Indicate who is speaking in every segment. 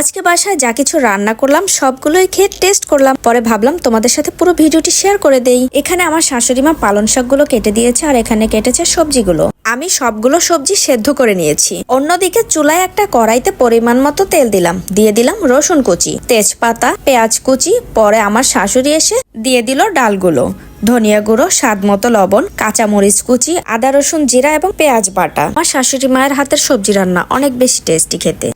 Speaker 1: আজকে বাসায় যা কিছু রান্না করলাম, সবগুলোই খেয়ে টেস্ট করলাম। পরে ভাবলাম তোমাদের সাথে পুরো ভিডিওটি শেয়ার করে দেই। এখানে আমার শাশুড়ি মা পালন শাকগুলো কেটে দিয়েছে আর এখানে কেটেছে সবজিগুলো। আমি সবগুলো সবজি সেদ্ধ করে নিয়েছি। অন্যদিকে চুলায় একটা কড়াইতে পরিমাণ মতো তেল দিলাম। দিয়ে দিলাম রসুন কুচি, তেজপাতা, পেঁয়াজ কুচি। পরে আমার শাশুড়ি এসে দিয়ে দিল ডালগুলো। ধনিয়া গুঁড়ো, স্বাদ মতো লবণ, কাঁচামরিচ কুচি, আদা রসুন জিরা এবং পেঁয়াজ বাটা। আমার শাশুড়ি মায়ের হাতের সবজি রান্না অনেক বেশি টেস্টি খেতে।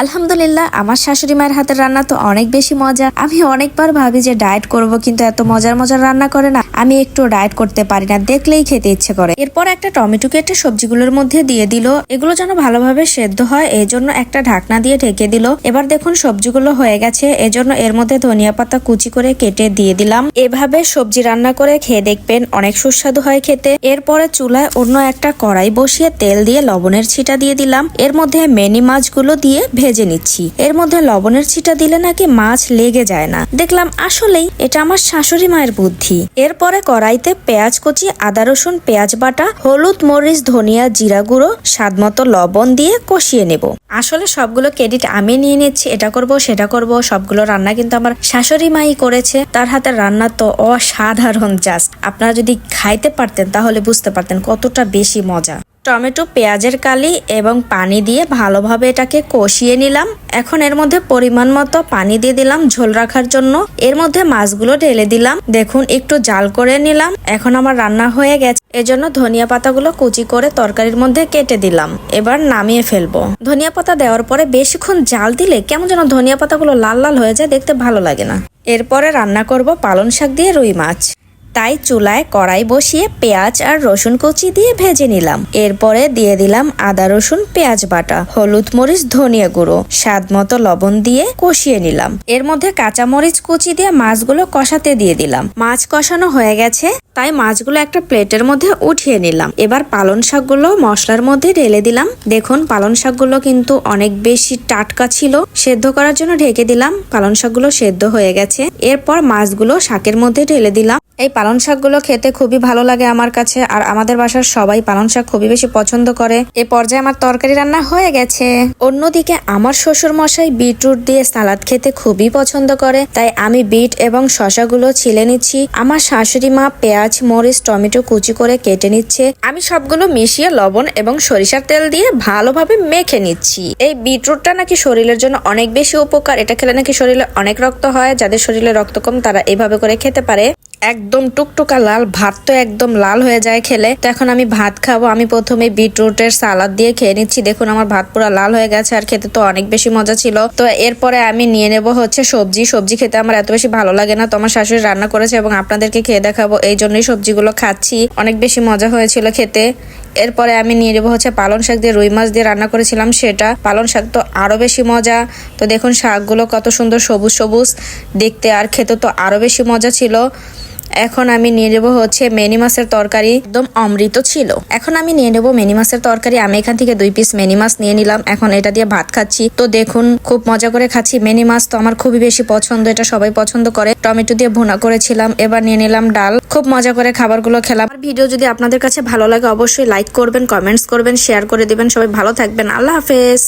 Speaker 1: আলহামদুলিল্লাহ, আমার শাশুড়ি মায়ের হাতের রান্না তো অনেক বেশি মজা আমি অনেকবার ভাবি যে ডায়েট করব, কিন্তু এত মজার মজার রান্না করে না। আমি একটু ডায়েট করতে পারি না, দেখলেই খেতে ইচ্ছে করে। এরপর একটা টমেটো কেটে সবজিগুলোর মধ্যে দিয়ে দিল। এগুলো যেন ভালোভাবে সেদ্ধ হয় এই জন্য একটা ঢাকনা দিয়ে ঢেকে দিল। এবার দেখুন, সবজিগুলো হয়ে গেছে। এজন্য এর মধ্যে ধনিয়া পাতা কুচি করে কেটে দিয়ে দিলাম। এভাবে সবজি রান্না করে খেয়ে দেখবেন অনেক সুস্বাদু হয় খেতে। এরপরে চুলায় অন্য একটা কড়াই বসিয়ে তেল দিয়ে লবণের ছিটা দিয়ে দিলাম। এর মধ্যে মেনি মাছগুলো দিয়ে ভেজে নিচ্ছি। এর মধ্যে লবণের ছিটা দিলে নাকি মাছ লেগে যায় না। দেখলাম আসলেই এটা আমার শাশুড়ি মায়ের বুদ্ধি। এরপরে কড়াইতে পেঁয়াজ কুচি, আদা রসুন, পেঁয়াজ বাটা, হলুদ, মরিচ, ধনিয়া, জিরা গুঁড়ো, স্বাদ মতো লবণ দিয়ে কষিয়ে নেব। আসলে সবগুলো ক্রেডিট আমি নিয়ে নিচ্ছি, এটা করব, সেটা করব, সবগুলো রান্না কিন্তু আমার শাশুড়ি মাই করেছে। তার হাতের রান্না তো অসাধারণ জাস্ট। আপনারা যদি খাইতে পারতেন তাহলে বুঝতে পারতেন কতটা বেশি মজা। টমেটো, পেঁয়াজের কালি এবং পানি দিয়ে ভালোভাবে এটাকে কষিয়ে নিলাম। এখন এর মধ্যে পরিমাণ মতো পানি দিয়ে দিলাম ঝোল রাখার জন্য। এর মধ্যে মাছগুলো ঢেলে দিলাম। দেখুন, একটু জাল করে নিলাম। এখন আমার রান্না হয়ে গেছে। এজন্য ধনিয়া পাতাগুলো কুচি করে তরকারির মধ্যে কেটে দিলাম। এবার নামিয়ে ফেলব। ধনিয়া পাতা দেওয়ার পরে বেশিক্ষণ জাল দিলে কেমন যেন ধনিয়া পাতাগুলো লাল লাল হয়ে যায়, দেখতে ভালো লাগে না। এরপরে রান্না করব পালং শাক দিয়ে রুই মাছ। তাই চুলায় কড়াই বসিয়ে পেঁয়াজ আর রসুন কুচি দিয়ে ভেজে নিলাম। এরপরে দিয়ে দিলাম আদা, রসুন, পেঁয়াজ বাটা, হলুদ মরিচ, ধনিয়া গুঁড়ো। স্বাদ মতো লবণ দিয়ে কষিয়ে নিলাম। এর মধ্যে কাঁচা মরিচ কুচি দিয়ে মাছগুলো কষাতে দিয়ে দিলাম। মাছ কষানো হয়ে গেছে। তাই মাছগুলো একটা প্লেটের মধ্যে উঠিয়ে নিলাম। এবার পালন শাকগুলো মশলার মধ্যে ঢেলে দিলাম। দেখুন পালন শাকগুলো কিন্তু অনেক বেশি টাটকা ছিল। সেদ্ধ করার জন্য ঢেকে দিলাম। পালন শাকগুলো সেদ্ধ হয়ে গেছে। এরপর মাছগুলো শাকের মধ্যে ঢেলে দিলাম। এই পালন শাকগুলো খেতে খুবই ভালো লাগে আমার কাছে। আর আমাদের বাসার সবাই পালন শাক খুবই বেশি পছন্দ করে। এ পর্যায়ে আমার তরকারি রান্না হয়ে গেছে। অন্যদিকে আমার শ্বশুর মশাই বিটরুট দিয়ে সালাদ খেতে খুবই পছন্দ করে। তাই আমি বিট এবং শশাগুলো ছিলে নিচ্ছি। আমার শাশুড়ি মা পেঁয়াজ মরিচ, টমেটো কুচি করে কেটে নিচ্ছে। আমি সবগুলো মিশিয়ে লবণ এবং সরিষার তেল দিয়ে ভালোভাবে মেখে নিচ্ছি। এই বিটরুটটা নাকি শরীরের জন্য অনেক বেশি উপকার। এটা খেলে নাকি শরীরে অনেক রক্ত হয়। যাদের শরীরে রক্ত কম, তারা এভাবে করে খেতে পারে। একদম টুকটুকা লাল, ভাত তো একদম লাল হয়ে যায় খেলে। তো এখন আমি ভাত খাব। আমি প্রথমে বিটরুটের সালাদ দিয়ে খেয়ে নিচ্ছি। দেখুন, আমার ভাত পুরো লাল হয়ে গেছে আর খেতে তো অনেক বেশি মজা ছিল। তো এরপরে আমি নিয়ে নেব হচ্ছে সবজি। সবজি খেতে আমার এত বেশি ভালো লাগে না। তো আমার শাশুড়ি রান্না করেছে এবং আপনাদেরকে খেয়ে দেখাবো। এই জন্যই সবজিগুলো খাচ্ছি। অনেক বেশি মজা হয়েছিল খেতে। এরপরে আমি নিয়ে নেব হচ্ছে পালন শাক দিয়ে রুই মাছ দিয়ে রান্না করেছিলাম সেটা। পালন শাক তো আরও বেশি মজা। তো দেখুন, শাকগুলো কত সুন্দর সবুজ সবুজ। দেখতে আর খেতে তো আরও বেশি মজা ছিল। এখন আমি নিয়ে নেব হচ্ছে মেনি মাছের তরকারি। একদম অমৃত ছিল। এখন আমি নিয়ে নেব মেনি মাছের তরকারি। আমি এখান থেকে দুই পিস মেনি মাছ নিয়ে নিলাম। এখন এটা দিয়ে ভাত খাচ্ছি। তো দেখুন, খুব মজা করে খাচ্ছি মেনি মাছ। তো আমার খুবই বেশি পছন্দ, এটা সবাই পছন্দ করে। টমেটো দিয়ে ভুনা করেছিলাম। এবার নিয়ে নিলাম ডাল। খুব মজা করে খাবারগুলো খেলাম। আর ভিডিও যদি আপনাদের কাছে ভালো লাগে, অবশ্যই লাইক করবেন কমেন্টস করবেন শেয়ার করে দিবেন। সবাই ভালো থাকবেন। আল্লাহ হাফেজ।